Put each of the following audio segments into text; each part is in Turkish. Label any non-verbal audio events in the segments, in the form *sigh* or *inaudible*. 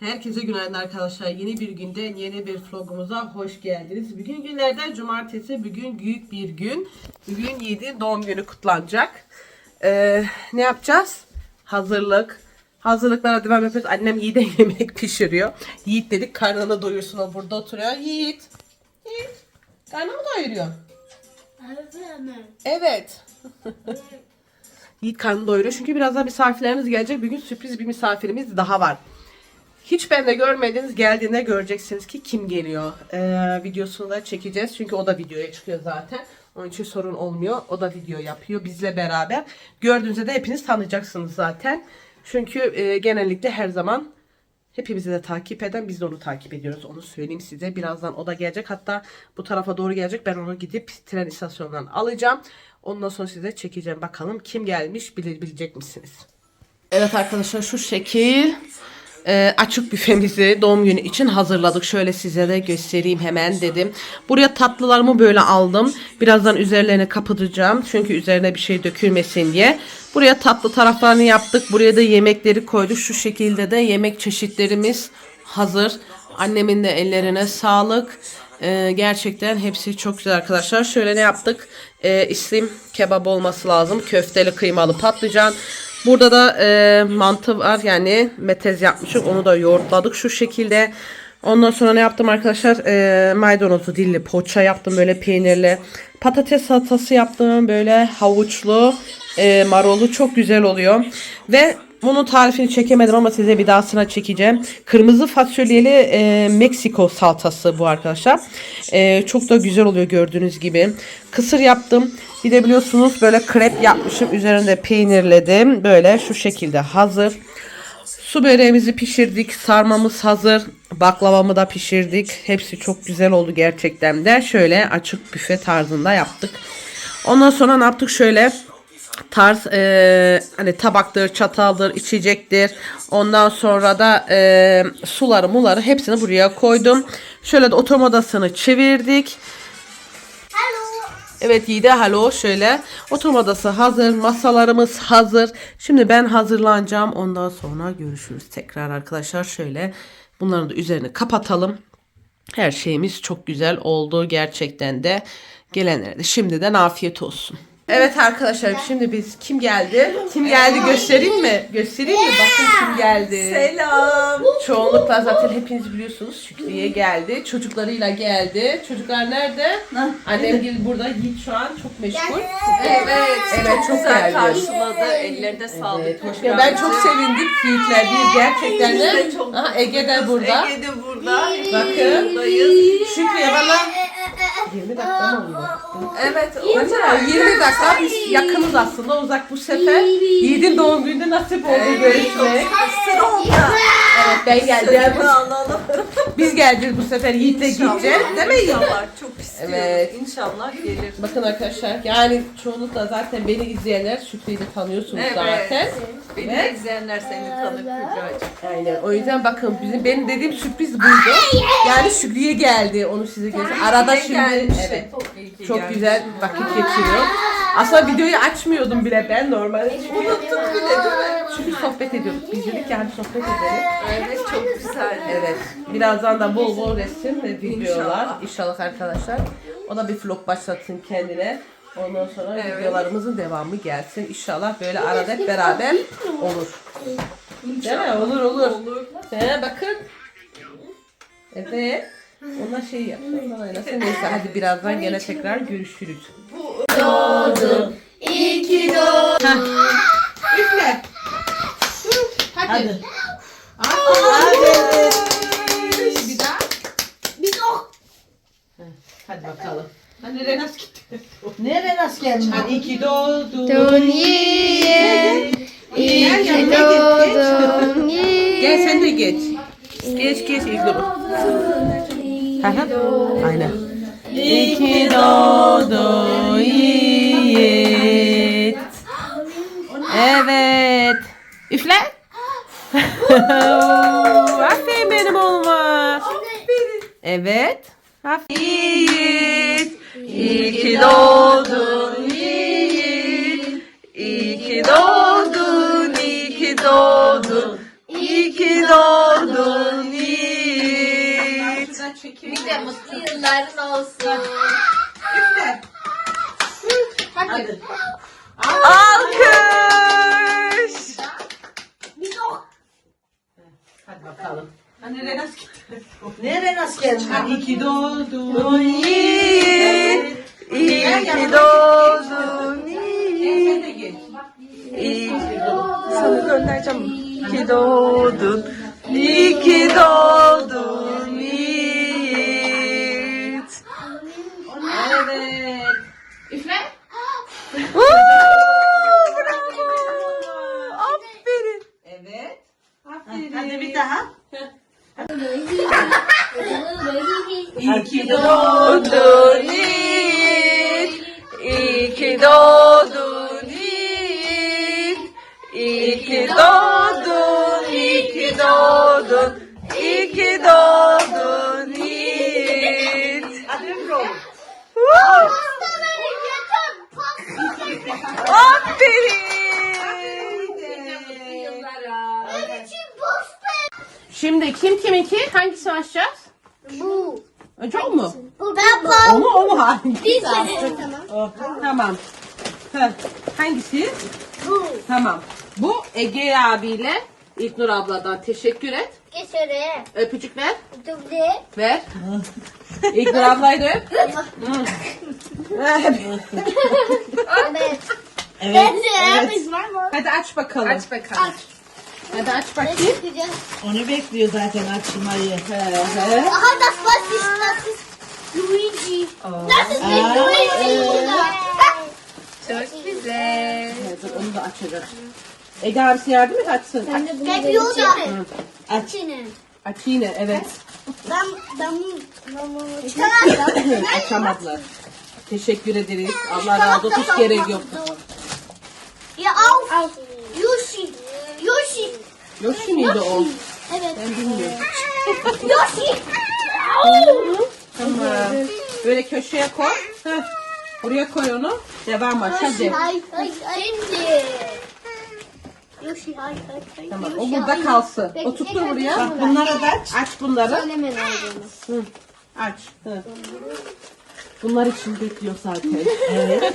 Herkese günaydın arkadaşlar. Yeni bir günden yeni bir vlogumuza hoş geldiniz. Bugün günlerden cumartesi. Bugün büyük bir gün. Bugün Yiğit'in doğum günü kutlanacak. Ee, ne yapacağız? Hazırlık. Hazırlıklara devam yapıyoruz. Annem Yiğit'e *laughs* yemek pişiriyor. Yiğit dedik karnını doyursun o burada oturuyor. Yiğit. Yiğit. Karnını doyuruyor. Evet. *laughs* Yiğit karnını doyuruyor çünkü birazdan misafirlerimiz gelecek. Bugün sürpriz bir misafirimiz daha var. Hiç bende görmediniz geldiğinde göreceksiniz ki kim geliyor. Ee, videosunu da çekeceğiz çünkü o da videoya çıkıyor zaten. Onun için sorun olmuyor. O da video yapıyor bizle beraber. Gördüğünüzde de hepiniz tanıyacaksınız zaten. Çünkü e, genellikle her zaman hepimizi de takip eden biz de onu takip ediyoruz. Onu söyleyeyim size. Birazdan o da gelecek. Hatta bu tarafa doğru gelecek. Ben onu gidip tren istasyonundan alacağım. Ondan sonra size çekeceğim. Bakalım kim gelmiş bile, bilecek misiniz? Evet arkadaşlar şu şekil e, açık büfemizi doğum günü için hazırladık. Şöyle size de göstereyim hemen dedim. Buraya tatlılarımı böyle aldım. Birazdan üzerlerine kapatacağım. Çünkü üzerine bir şey dökülmesin diye. Buraya tatlı taraflarını yaptık. Buraya da yemekleri koyduk. Şu şekilde de yemek çeşitlerimiz hazır. Annemin de ellerine sağlık. E, gerçekten hepsi çok güzel arkadaşlar. Şöyle ne yaptık? E, islim kebap olması lazım. Köfteli kıymalı patlıcan. Burada da e, mantı var yani metez yapmışım onu da yoğurtladık şu şekilde. Ondan sonra ne yaptım arkadaşlar? E, maydanozlu dilli poğaça yaptım böyle peynirli. Patates salatası yaptım böyle havuçlu, e, marulu çok güzel oluyor. Ve bunun tarifini çekemedim ama size bir dahasına çekeceğim. Kırmızı fasulyeli e, Meksiko salatası bu arkadaşlar. E, çok da güzel oluyor gördüğünüz gibi. Kısır yaptım. Bir de biliyorsunuz böyle krep yapmışım. Üzerinde peynirledim. Böyle şu şekilde hazır. Su böreğimizi pişirdik. Sarmamız hazır. Baklavamı da pişirdik. Hepsi çok güzel oldu gerçekten de. Şöyle açık büfe tarzında yaptık. Ondan sonra ne yaptık? Şöyle tarz e, hani tabaktır, çataldır, içecektir. Ondan sonra da e, suları, muları hepsini buraya koydum. Şöyle de oturma odasını çevirdik. Evet Yiğide halo şöyle. Oturma odası hazır. Masalarımız hazır. Şimdi ben hazırlanacağım. Ondan sonra görüşürüz tekrar arkadaşlar. Şöyle bunların da üzerini kapatalım. Her şeyimiz çok güzel oldu gerçekten de. Gelenlere de şimdiden afiyet olsun. Evet arkadaşlar şimdi biz kim geldi? Kim geldi göstereyim mi? Göstereyim mi? Bakın kim geldi. Selam. Çoğunlukla zaten hepiniz biliyorsunuz Şükriye geldi. Çocuklarıyla geldi. Çocuklar nerede? Annem gel burada. Yiğit şu an çok meşgul. Evet. Evet, çok güzel geldi. karşıladı. Ellerine sağlık. Evet, hoş geldin. Ben çok sevindim Yiğitler. Biz gerçekten de. Aha, Ege de burada. Ege de burada. Bakın. Buradayız. Şükriye bana 20 dakika mı oldu? Evet. Mesela 20 dakika biz yakınız aslında uzak bu sefer. Yiğit'in doğum gününde nasip oldu görüşmek. Hasır oldu. Evet ben geldim. Sözünü alalım. *laughs* Biz geleceğiz bu sefer Yiğit'le gideceğiz. Değil mi Yiğit? İnşallah. Çok istiyorum. Evet. İnşallah gelir. Bakın arkadaşlar yani çoğunlukla zaten beni izleyenler Şükrü'yü de tanıyorsunuz Evet. zaten. Beni de izleyenler seni tanır Kübra'cığım. Aynen. O yüzden bakın bizim benim dediğim sürpriz buydu. Yani Şükrü'ye geldi. Onu size göster. Arada şimdi gelmişsin. evet. Çok güzel vakit geçiriyor. Aslında videoyu açmıyordum bile ben normalde. Unuttuk bile değil mi? Çünkü sohbet ediyorduk. Biz dedik ki hadi sohbet edelim. Evet çok güzel. Evet. Birazdan da bol bol resim ve videolar. İnşallah. İnşallah arkadaşlar. O da bir vlog başlatsın kendine. Ondan sonra Evet. videolarımızın devamı gelsin. İnşallah böyle arada hep beraber olur. Değil mi? Olur olur. Olur. He, bakın. Evet. Ona şey yap. Ondan oynasın. Neyse hadi birazdan gene tekrar görüşürüz. İyi ki doğdun. Üfle. Hadi. Hadi. Hadi. Bir daha. Biz o. Hadi bakalım. Hani Renas gitti. Nereye nasıl geldin? Hadi iyi ki doğdun. Doniye, iyi ki doğdun Gel sen de geç. Geç geç ilk dur. Hı hı. Aynen. İyi ki doğdun Yiğit. Evet. Üfle. *laughs* Aferin benim oğluma. Evet. Aferin. Yiğit. İyi ki Şimdi kim kiminki? Hangisi açacağız? Bu. Önce o mu? Ben O mu o mu? Hangisi? Sene. Tamam. Tamam. Heh, Hangisi? Bu. Tamam. Bu Ege abiyle İlknur abladan teşekkür et. Geçere. Öpücük ver. Duble. Ver. *laughs* İlknur ablayı da öp. *laughs* Evet. Evet. Biz var mı? Hadi aç bakalım. Aç bakalım. Hadi aç bakayım. Onu bekliyor zaten açmayı. He, he. Aha das was ist das ist Luigi. Das ist nicht Luigi. Çok güzel. Evet, dur, onu da açacağız. Ege abisi yardım et açsın. Aç, Ben Yoda. Aç. aç yine evet. Ben ben ben çıkardım. *clears throat* Açamadılar. Teşekkür ederiz. Allah razı olsun. Hiç gerek yok. Ya auf. Yoshi. Yoshi. Miydi o? Evet. Ben bilmiyorum. *laughs* Yoshi. Tamam. Böyle köşeye koy. Heh. Buraya koy onu. Devam aç hadi. Hay hay şimdi. Yoshi hay hay hay. Tamam. O burada kalsın. Peki, O tuttur tekrar buraya. Bak bunlara da aç. Aç bunları. Söyleme ne olduğunu. Hı. Aç. Hı. Bunlar için bekliyor zaten. *laughs* Evet.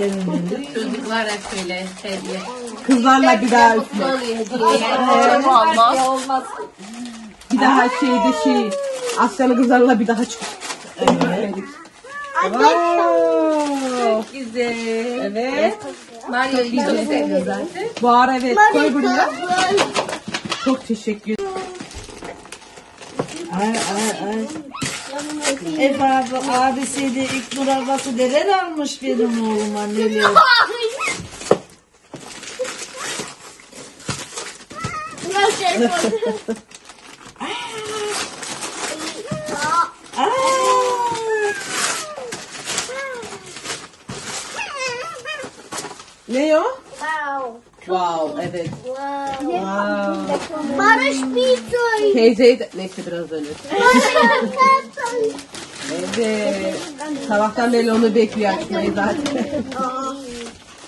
Çocuklar hep böyle hediye. Kızlarla bir daha. Çok olmaz. olmaz. Bir daha şeyde şey. Asyalı kızlarla bir daha çık. Evet. Wow. Güzel. Evet. Mario'yu çok seviyor zaten. Bu ara evet koy buraya. Çok teşekkür Ay ay ay. Efe abi, abisi de İlknur ablası neler almış benim oğluma neler. Aa, Ne o? Wow. Wow evet. Wow. Wow. Barış Bitoy. Teyzeyi de... Neyse biraz önce. Evet. Sabahtan beri onu bekliyor açmayı zaten. *laughs*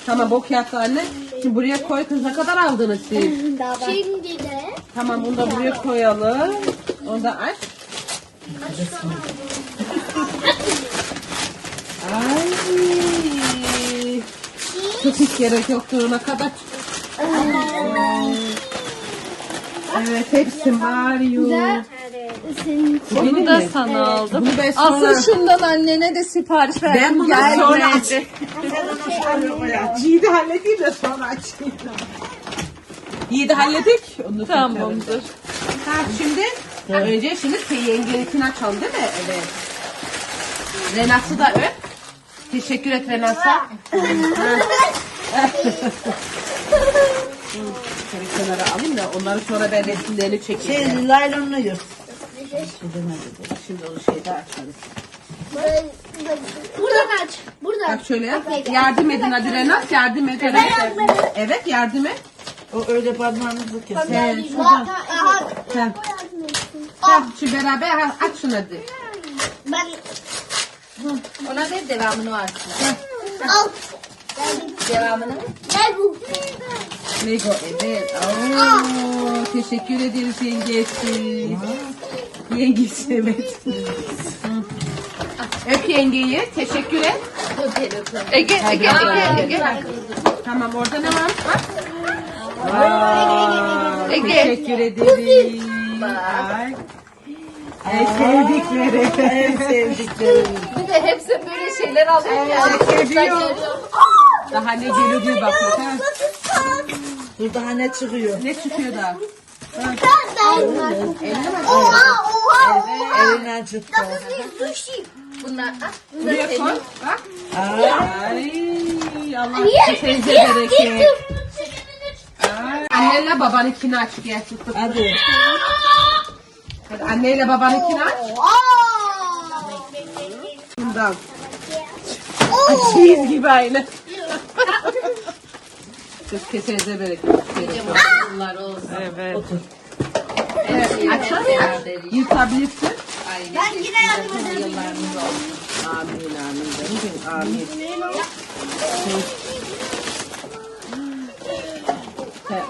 tamam bok yattı anne. Şimdi buraya koy kız ne kadar aldınız siz? Şimdi de Tamam bunu da buraya koyalım. Onu da aç. Ay. Çok hiç gerek yoktu ona kadar. Evet hepsi Mario. Bunu da sana aldım. Bunu ben sonra... Asıl şundan annene de sipariş verdim. Ben bunu sonra Gelmedi. açayım. Yiğidi halledeyim de sonra açayım. Yiğidi halledik. Onu Tamamdır. Ha şimdi önce şimdi yengeninkini açalım değil mi? Evet. Renas'ı da öp. Teşekkür et Renas'a. Şöyle kenara alayım da onları sonra ben resimlerini çekeyim. Şey laylonlu yurt. Şimdi onu şeyde açarız. Buradan aç. Buradan. Bak şöyle yap. Yardım edin hadi Renas yardım et. Evet, evet yardım et. O öyle parmağınızı kesin. Evet, Aha. Ha. Ha, şu beraber ha, aç şunu hadi. Ben Ona ver devamını varsın. al. Devamını. Gel bu. Lego evet. Oo, teşekkür ederiz yengesi. Yengesi evet. Öp yengeyi. Teşekkür et. Ege, Ege, Ege, Ege. Tamam orada ne var? Bak. Ege. Teşekkür ederim. Ay. En sevdikleri. En sevdiklerim. Bir de hepsi böyle şeyler alıyor ya. seviyor. Daha ne geliyor diye bakıyor. Ha? Dur daha ne çıkıyor? Ne çıkıyor da? Oha oha. Elinden çıktı. Sushi. Bunlar, ah, bunlar Buraya senin. koy. Bak. Aa, Ay Allah kesenize bereket. Ay, Annenle babanınkini aç gel tuttum. hadi. Hadi anneyle babanınkini aç. Bundan. Açayım gibi aynı. Kız kesenize bereket. Bunlar olsun. Evet. Evet, açarsan yırtabilirsin. Ben yine yardım ederim. Amin amin. Amin.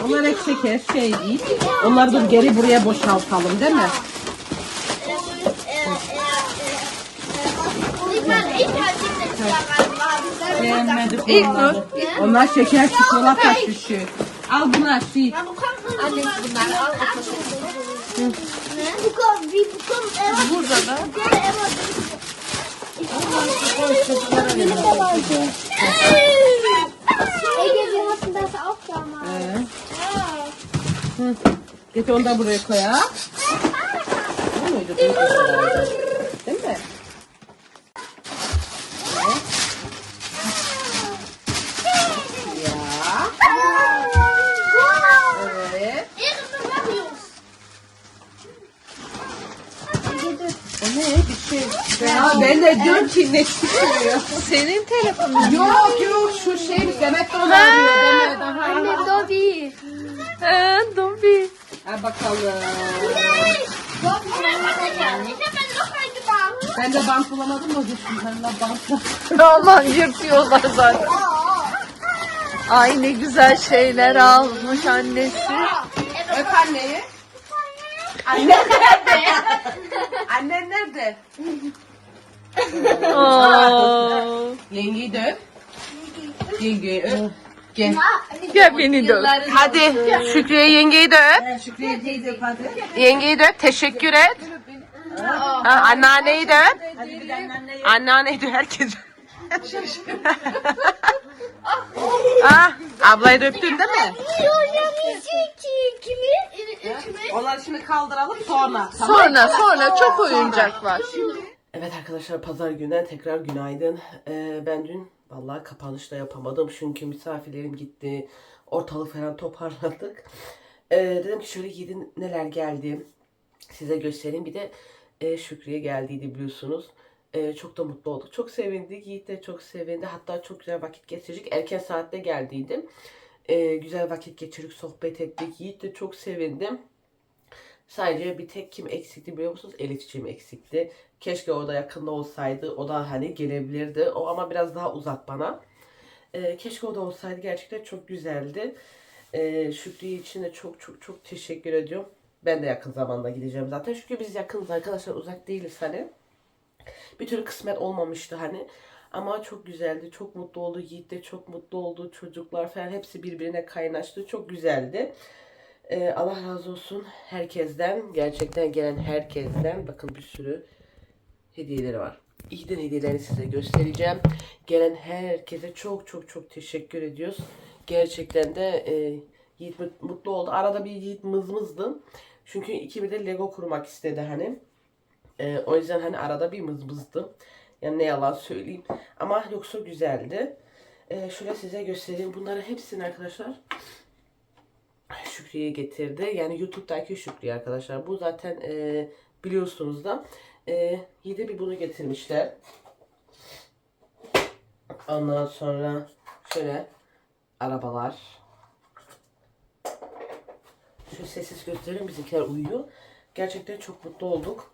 Onlar şeker şey değil. Onları da geri buraya boşaltalım değil mi? Beğenmedik İlk dur. Onlar şeker çikolata süsü. Al bunu aç değil. Annesi bunları al. Burada da. Getir onu da buraya koy ha. Bu muydu? Değil mi? Değil mi? Ya. Evet. O ne? Bir şey. Ya ben de diyorum ki ne çıkıyor? Senin telefonun. Yok yok şu şey Demet de onu arıyor. Demet daha. Anne Dobby. Ee, Dobby. Ha bakalım. Ben de bant bulamadım o düştüm. Ben de bant Aman yırtıyorlar zaten. Ay ne güzel şeyler almış annesi. Öp anneyi. Annen nerede? Annen nerede? Yengeyi de öp. Yengeyi öp. Gel. Gel beni de öp. Hadi Şükriye yengeyi de öp. Ben Şükriye teyze hadi. Yengeyi de öp. Teşekkür et. Ha, anneanneyi de öp. Hadi bir de annenle Anneanneyi de *laughs* herkes. *laughs* ah, ablayı da öptün değil mi? Onları şimdi kaldıralım sonra. Sonra sonra çok oyuncak var. Evet arkadaşlar pazar günden tekrar günaydın. Ee, ben dün vallahi kapanış da yapamadım çünkü misafirlerim gitti. Ortalık falan toparladık. Ee, dedim ki şöyle gidin neler geldi size göstereyim. Bir de e, Şükriye geldiydi biliyorsunuz. Ee, çok da mutlu olduk. Çok sevindik. Yiğit de çok sevindi. Hatta çok güzel vakit geçirdik. Erken saatte geldiydim. Ee, güzel vakit geçirdik. Sohbet ettik. Yiğit de çok sevindim. Sadece bir tek kim eksikti biliyor musunuz? Elifciğim eksikti. Keşke o da yakında olsaydı. O da hani gelebilirdi. O ama biraz daha uzak bana. Ee, keşke o da olsaydı. Gerçekten çok güzeldi. Ee, Şükrü için de çok çok çok teşekkür ediyorum. Ben de yakın zamanda gideceğim zaten. Çünkü biz yakınız arkadaşlar. Uzak değiliz hani. Bir türlü kısmet olmamıştı hani. Ama çok güzeldi. Çok mutlu oldu. Yiğit de çok mutlu oldu. Çocuklar falan hepsi birbirine kaynaştı. Çok güzeldi. Ee, Allah razı olsun herkesten. Gerçekten gelen herkesten. Bakın bir sürü hediyeleri var. İlkten hediyelerini size göstereceğim. Gelen herkese çok çok çok teşekkür ediyoruz. Gerçekten de e, Yiğit mut- mutlu oldu. Arada bir Yiğit mızmızdı. Çünkü ikimiz de Lego kurmak istedi hani. E, o yüzden hani arada bir mızmızdı. Yani ne yalan söyleyeyim. Ama yoksa güzeldi. E, şöyle size göstereyim. Bunların hepsini arkadaşlar Şükriye getirdi. Yani YouTube'daki Şükriye arkadaşlar. Bu zaten e, biliyorsunuz da. E, Yiğit'e bir bunu getirmişler. Ondan sonra şöyle arabalar. Şu sessiz göstereyim bizimkiler uyuyor. Gerçekten çok mutlu olduk.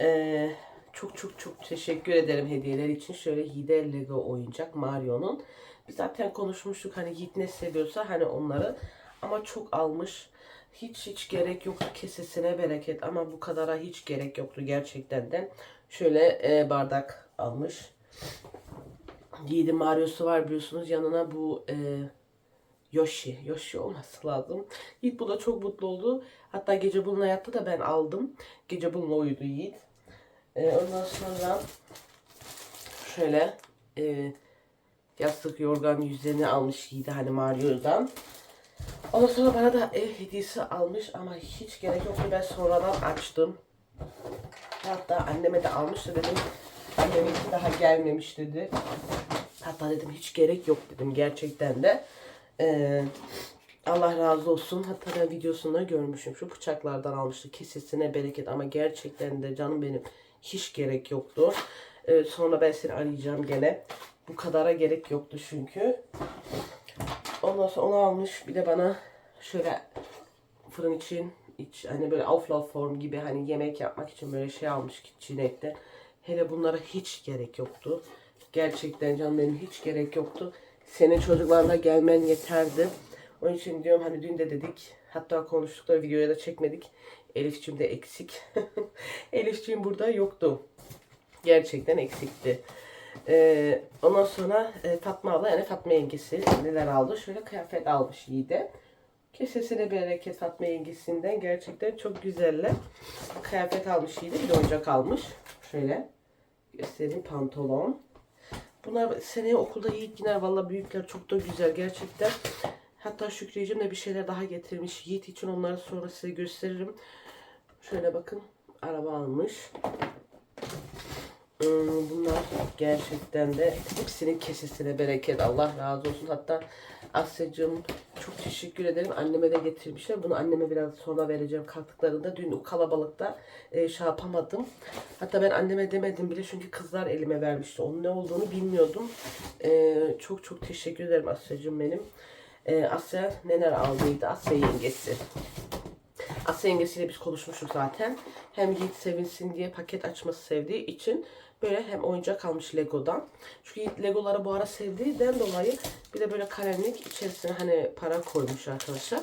Ee, çok çok çok teşekkür ederim hediyeler için. Şöyle Yiğit'e Lego oyuncak Mario'nun. Biz zaten konuşmuştuk hani Yiğit ne seviyorsa hani onları. Ama çok almış. Hiç hiç gerek yoktu kesesine bereket ama bu kadara hiç gerek yoktu gerçekten de. Şöyle e, bardak almış. Yiğit'in Mario'su var biliyorsunuz. Yanına bu e, Yoshi. Yoshi olması lazım. Yiğit bu da çok mutlu oldu. Hatta gece bununla yattı da ben aldım. Gece bununla uyudu Yiğit. E, ondan sonra şöyle e, yastık yorgan yüzlerini almış Yiğit'e hani Mario'dan. Ondan sonra bana da ev hediyesi almış ama hiç gerek yoktu. Ben sonradan açtım. Hatta anneme de almıştı dedim. Anneminki daha gelmemiş dedi. Hatta dedim hiç gerek yok dedim gerçekten de. Ee, Allah razı olsun. Hatta ben videosunda görmüşüm. Şu bıçaklardan almıştı. Kesesine bereket ama gerçekten de canım benim hiç gerek yoktu. Ee, sonra ben seni arayacağım gene. Bu kadara gerek yoktu çünkü. Ondan sonra onu almış. Bir de bana şöyle fırın için iç, hani böyle auflauf form gibi hani yemek yapmak için böyle şey almış KitchenAid'den. Hele bunlara hiç gerek yoktu. Gerçekten canım benim hiç gerek yoktu. Senin çocuklarla gelmen yeterdi. Onun için diyorum hani dün de dedik. Hatta konuştuk da videoya da çekmedik. Elifçim de eksik. *laughs* Elifçim burada yoktu. Gerçekten eksikti. Ee, ondan sonra e, Fatma abla yani Fatma yengesi neler aldı? Şöyle kıyafet almış Yiğit'e. Kesesine bereket Fatma yengesinden gerçekten çok güzeller. Kıyafet almış Yiğit'e bir oyuncak almış. Şöyle göstereyim pantolon. Bunlar seneye okulda Yiğit giyer. Valla büyükler çok da güzel gerçekten. Hatta Şükriyeciğim de bir şeyler daha getirmiş. Yiğit için onları sonra size gösteririm. Şöyle bakın araba almış. Hmm, Bunlar gerçekten de hepsinin kesesine bereket. Allah razı olsun. Hatta Asya'cığım çok teşekkür ederim. Anneme de getirmişler. Bunu anneme biraz sonra vereceğim kalktıklarında. Dün o kalabalıkta e, şey yapamadım. Hatta ben anneme demedim bile çünkü kızlar elime vermişti. Onun ne olduğunu bilmiyordum. E, çok çok teşekkür ederim Asya'cığım benim. E, Asya neler aldıydı? Asya yengesi. Asya yengesiyle biz konuşmuştuk zaten. Hem Yiğit sevinsin diye paket açması sevdiği için böyle hem oyuncak almış Lego'dan. Çünkü Legoları bu ara sevdiğinden dolayı bir de böyle kalemlik içerisine hani para koymuş arkadaşlar.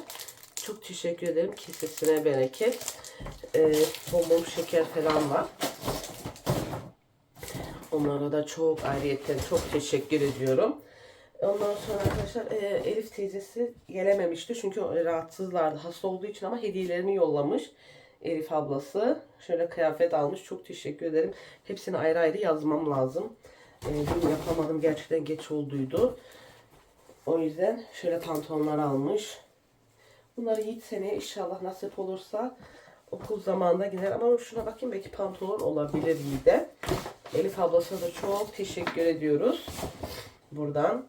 Çok teşekkür ederim. Kesesine bereket. Ee, bonbon şeker falan var. Onlara da çok ayrıyeten çok teşekkür ediyorum. Ondan sonra arkadaşlar e, Elif teyzesi gelememişti çünkü rahatsızlardı hasta olduğu için ama hediyelerini yollamış. Elif ablası şöyle kıyafet almış. Çok teşekkür ederim. Hepsini ayrı ayrı yazmam lazım. E, yapamadım gerçekten geç olduydu. O yüzden şöyle pantolonlar almış. Bunları Yiğit seneye inşallah nasip olursa okul zamanında gider. Ama şuna bakayım belki pantolon olabilir Yiğit'e. Elif ablasına da çok teşekkür ediyoruz. Buradan.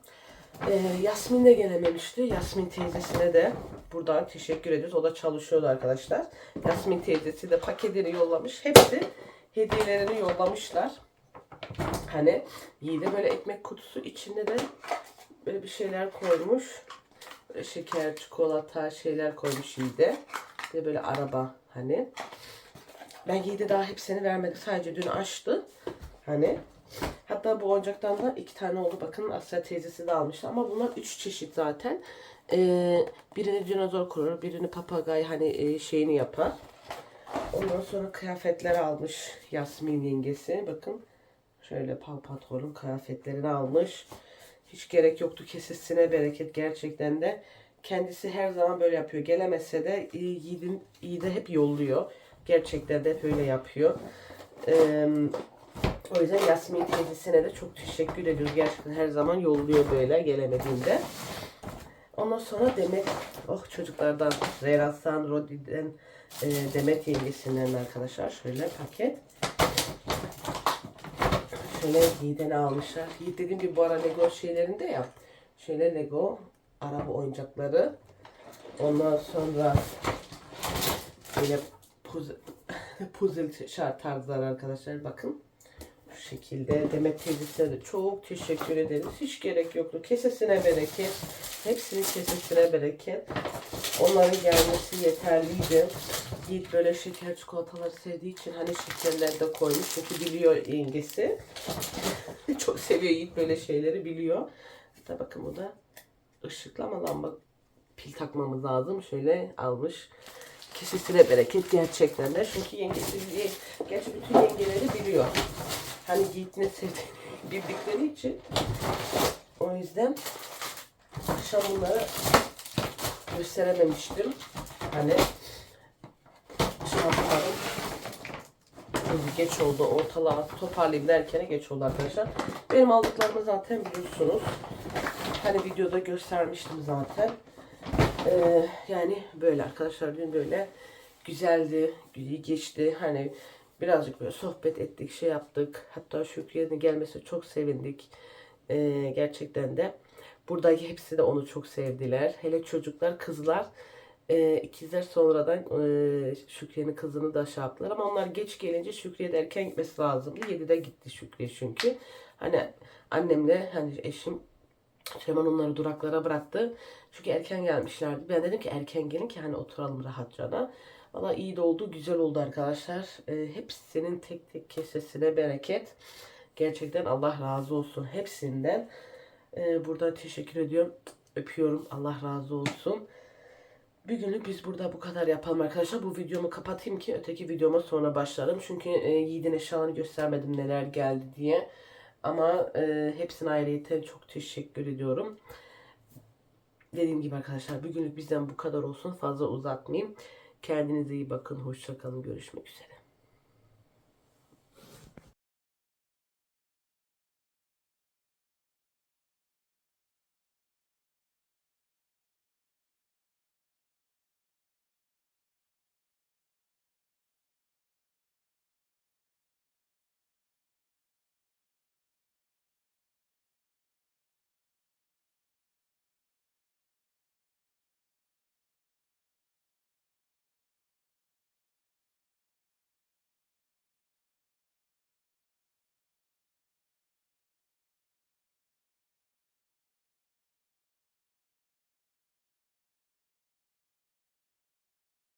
Ee, Yasmin de gelememişti. Yasmin teyzesine de buradan teşekkür ediyoruz. O da çalışıyordu arkadaşlar. Yasmin teyzesi de paketini yollamış. Hepsi hediyelerini yollamışlar. Hani Yiğit'e böyle ekmek kutusu içinde de böyle bir şeyler koymuş. Böyle şeker, çikolata şeyler koymuş Yiğit'e. Bir de böyle araba hani. Ben Yiğit'e daha hepsini vermedim. Sadece dün açtı. Hani Hatta bu oyuncaktan da iki tane oldu. Bakın Asya teyzesi de almıştı. Ama bunlar üç çeşit zaten. Ee, birini dinozor kurur, birini papagay hani e, şeyini yapar. Ondan sonra kıyafetler almış Yasmin yengesi. Bakın şöyle Paw Patrol'un kıyafetlerini almış. Hiç gerek yoktu kesesine bereket gerçekten de. Kendisi her zaman böyle yapıyor. Gelemese de e, Yiğit'in Yiğit'e hep yolluyor. Gerçekten de hep öyle yapıyor. Eee o yüzden Yasmin teyzesine de çok teşekkür ediyoruz. Gerçekten her zaman yolluyor böyle gelemediğinde. Ondan sonra Demet, oh çocuklardan Zeyrat'tan, Rodi'den, e, Demet yengesinden arkadaşlar şöyle paket. Şöyle Yiğit'e almışlar. Yiğit dediğim gibi bu ara Lego şeylerinde ya. Şöyle Lego araba oyuncakları. Ondan sonra böyle *laughs* puzzle, puzzle şart tarzları arkadaşlar bakın. Bu şekilde Demet teyzesine de çok teşekkür ederiz. Hiç gerek yoktu. Kesesine bereket. Hepsinin kesesine bereket. Onların gelmesi yeterliydi. Yiğit böyle şeker çikolataları sevdiği için hani şekerler de koymuş. Çünkü biliyor yengesi. *laughs* çok seviyor Yiğit böyle şeyleri biliyor. Hatta bakın bu da ışıklama lamba pil takmamız lazım. Şöyle almış. Kesesine bereket gerçekten de. Çünkü yengesi, gerçi bütün yengeleri biliyor. hani Yiğit ne sevdiğini *laughs* bildikleri için o yüzden akşam bunları gösterememiştim. Hani şey yapmadım. Geç oldu. Ortalığa toparlayayım derken geç oldu arkadaşlar. Benim aldıklarımı zaten biliyorsunuz. Hani videoda göstermiştim zaten. Ee, yani böyle arkadaşlar dün böyle güzeldi, iyi geçti. Hani birazcık böyle sohbet ettik, şey yaptık. Hatta Şükriye'nin gelmesi çok sevindik. Ee, gerçekten de. Buradaki hepsi de onu çok sevdiler. Hele çocuklar, kızlar. E, ikizler sonradan e, Şükriye'nin kızını da şey yaptılar. Ama onlar geç gelince Şükriye de erken gitmesi lazımdı. 7'de gitti Şükriye çünkü. Hani annemle hani eşim Süleyman onları duraklara bıraktı. Çünkü erken gelmişlerdi. Ben dedim ki erken gelin ki hani oturalım rahatça Valla iyi de oldu, güzel oldu arkadaşlar. Ee, hepsinin tek tek kesesine bereket. Gerçekten Allah razı olsun hepsinden. Ee, buradan teşekkür ediyorum. Öpüyorum. Allah razı olsun. Bir günlük biz burada bu kadar yapalım arkadaşlar. Bu videomu kapatayım ki öteki videoma sonra başlarım. Çünkü e, Yiğit'in eşyalarını göstermedim neler geldi diye. Ama e, hepsine ayrıyeten çok teşekkür ediyorum. Dediğim gibi arkadaşlar bir günlük bizden bu kadar olsun. Fazla uzatmayayım. Kendinize iyi bakın. Hoşçakalın. Görüşmek üzere.